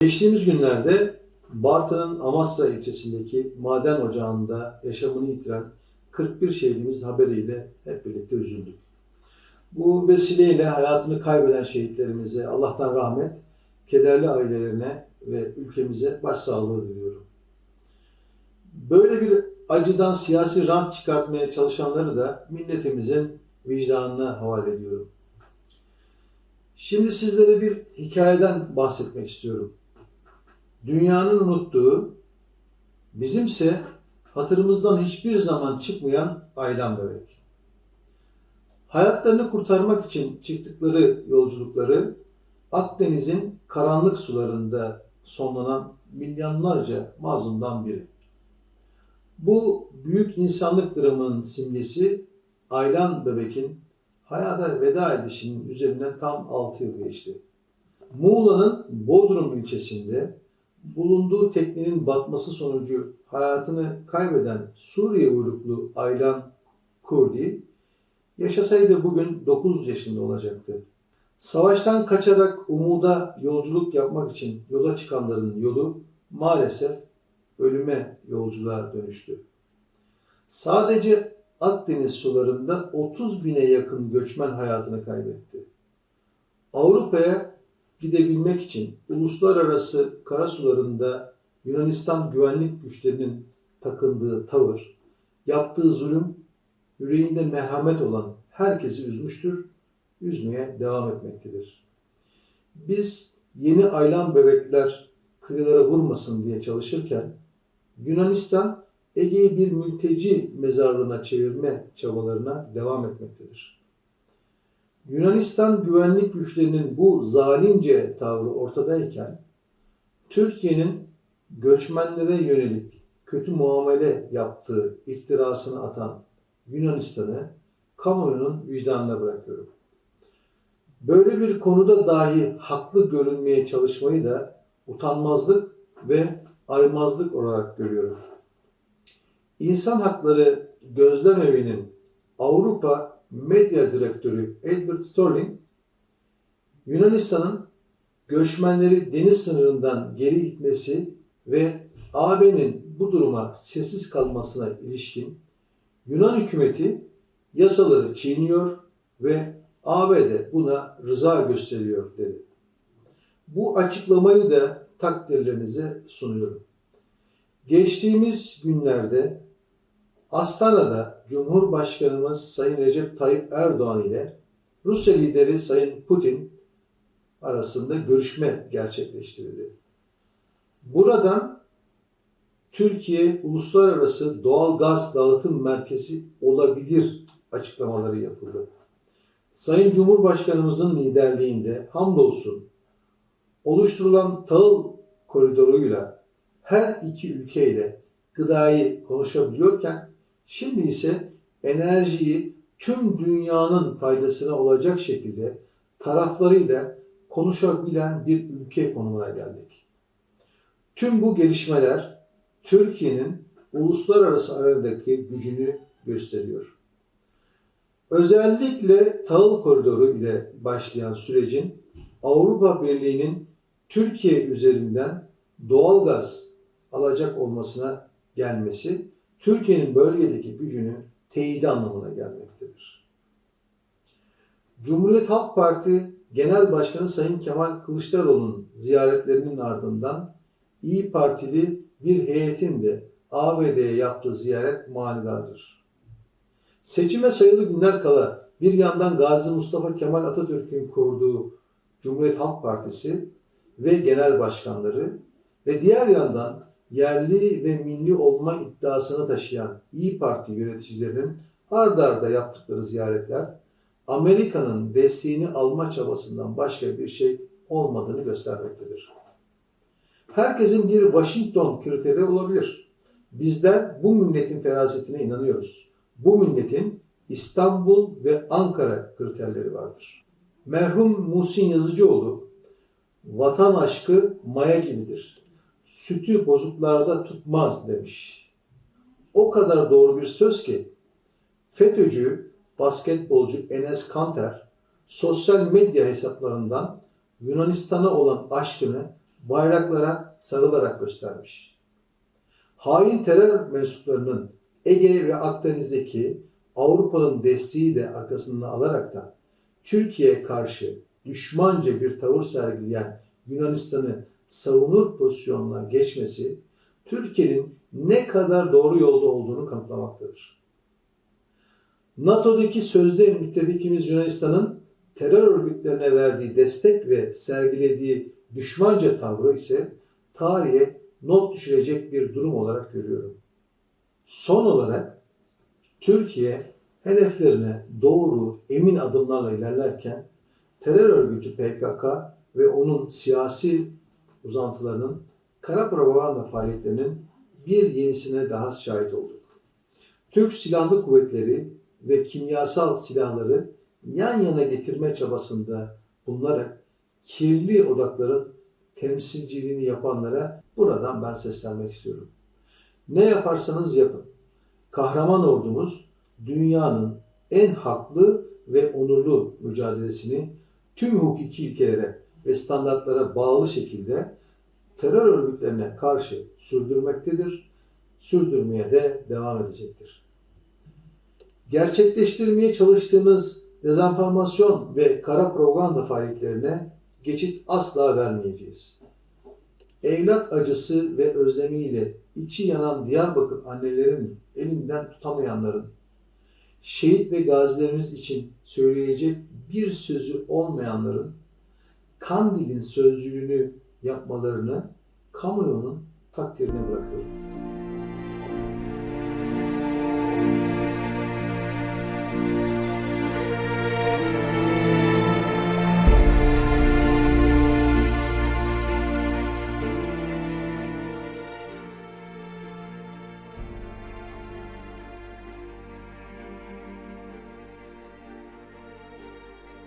Geçtiğimiz günlerde Bartın'ın Amasya ilçesindeki maden ocağında yaşamını yitiren 41 şehidimiz haberiyle hep birlikte üzüldük. Bu vesileyle hayatını kaybeden şehitlerimize Allah'tan rahmet, kederli ailelerine ve ülkemize başsağlığı diliyorum. Böyle bir acıdan siyasi rant çıkartmaya çalışanları da milletimizin vicdanına havale ediyorum. Şimdi sizlere bir hikayeden bahsetmek istiyorum. Dünyanın unuttuğu, bizimse hatırımızdan hiçbir zaman çıkmayan Aylan Bebek. Hayatlarını kurtarmak için çıktıkları yolculukları Akdeniz'in karanlık sularında sonlanan milyonlarca mazlumdan biri. Bu büyük insanlık dramının simgesi Aylan Bebek'in hayata veda edişinin üzerinden tam 6 yıl geçti. Muğla'nın Bodrum ilçesinde bulunduğu teknenin batması sonucu hayatını kaybeden Suriye uyruklu Aylan Kurdi, yaşasaydı bugün 9 yaşında olacaktı. Savaştan kaçarak umuda yolculuk yapmak için yola çıkanların yolu maalesef ölüme yolculuğa dönüştü. Sadece Akdeniz sularında 30 bine yakın göçmen hayatını kaybetti. Avrupa'ya gidebilmek için uluslararası kara sularında Yunanistan güvenlik güçlerinin takındığı tavır, yaptığı zulüm, yüreğinde merhamet olan herkesi üzmüştür, üzmeye devam etmektedir. Biz yeni aylan bebekler kıyılara vurmasın diye çalışırken Yunanistan Ege'yi bir mülteci mezarlığına çevirme çabalarına devam etmektedir. Yunanistan güvenlik güçlerinin bu zalimce tavrı ortadayken Türkiye'nin göçmenlere yönelik kötü muamele yaptığı iftirasını atan Yunanistan'ı kamuoyunun vicdanına bırakıyorum. Böyle bir konuda dahi haklı görünmeye çalışmayı da utanmazlık ve aymazlık olarak görüyorum. İnsan Hakları Gözlem Evi'nin Avrupa Medya Direktörü Edward Sterling, Yunanistan'ın göçmenleri deniz sınırından geri itmesi ve AB'nin bu duruma sessiz kalmasına ilişkin Yunan hükümeti yasaları çiğniyor ve ABD buna rıza gösteriyor dedi. Bu açıklamayı da takdirlerinize sunuyorum. Geçtiğimiz günlerde Astana'da Cumhurbaşkanımız Sayın Recep Tayyip Erdoğan ile Rusya lideri Sayın Putin arasında görüşme gerçekleştirildi. Buradan Türkiye uluslararası doğal gaz dağıtım merkezi olabilir açıklamaları yapıldı. Sayın Cumhurbaşkanımızın liderliğinde hamdolsun oluşturulan tahıl koridoruyla her iki ülkeyle gıdayı konuşabiliyorken şimdi ise enerjiyi tüm dünyanın faydasına olacak şekilde taraflarıyla konuşabilen bir ülke konumuna geldik. Tüm bu gelişmeler Türkiye'nin uluslararası aradaki gücünü gösteriyor. Özellikle tahıl koridoru ile başlayan sürecin Avrupa Birliği'nin Türkiye üzerinden doğalgaz alacak olmasına gelmesi Türkiye'nin bölgedeki gücünü teyidi anlamına gelmektedir. Cumhuriyet Halk Parti Genel Başkanı Sayın Kemal Kılıçdaroğlu'nun ziyaretlerinin ardından İyi Partili bir heyetin de ABD'ye yaptığı ziyaret manidardır. Seçime sayılı günler kala bir yandan Gazi Mustafa Kemal Atatürk'ün kurduğu Cumhuriyet Halk Partisi ve genel başkanları ve diğer yandan yerli ve milli olma iddiasını taşıyan İyi Parti yöneticilerinin ard arda yaptıkları ziyaretler Amerika'nın desteğini alma çabasından başka bir şey olmadığını göstermektedir. Herkesin bir Washington kriteri olabilir. Bizler bu milletin ferasetine inanıyoruz. Bu milletin İstanbul ve Ankara kriterleri vardır. Merhum Muhsin Yazıcıoğlu, vatan aşkı maya gibidir. Sütü bozuklarda tutmaz demiş. O kadar doğru bir söz ki FETÖ'cü basketbolcu Enes Kanter sosyal medya hesaplarından Yunanistan'a olan aşkını bayraklara sarılarak göstermiş. Hain terör mensuplarının Ege ve Akdeniz'deki Avrupa'nın desteği de arkasında alarak da Türkiye'ye karşı düşmanca bir tavır sergileyen Yunanistan'ı savunur pozisyonuna geçmesi Türkiye'nin ne kadar doğru yolda olduğunu kanıtlamaktadır. NATO'daki sözde müttefikimiz Yunanistan'ın terör örgütlerine verdiği destek ve sergilediği düşmanca tavrı ise tarihe not düşürecek bir durum olarak görüyorum. Son olarak Türkiye hedeflerine doğru, emin adımlarla ilerlerken terör örgütü PKK ve onun siyasi uzantılarının kara propaganda faaliyetlerinin bir yenisine daha şahit olduk. Türk Silahlı Kuvvetleri ve kimyasal silahları yan yana getirme çabasında bulunarak kirli odakların temsilciliğini yapanlara buradan ben seslenmek istiyorum. Ne yaparsanız yapın. Kahraman ordumuz dünyanın en haklı ve onurlu mücadelesini tüm hukuki ilkelere ve standartlara bağlı şekilde terör örgütlerine karşı sürdürmektedir, sürdürmeye de devam edecektir. Gerçekleştirmeye çalıştığımız dezenformasyon ve kara propaganda faaliyetlerine geçit asla vermeyeceğiz. Evlat acısı ve özlemiyle içi yanan Diyarbakır annelerin elinden tutamayanların, şehit ve gazilerimiz için söyleyecek bir sözü olmayanların Kandil'in sözcülüğünü yapmalarını kamuoyunun takdirine bırakıyorum.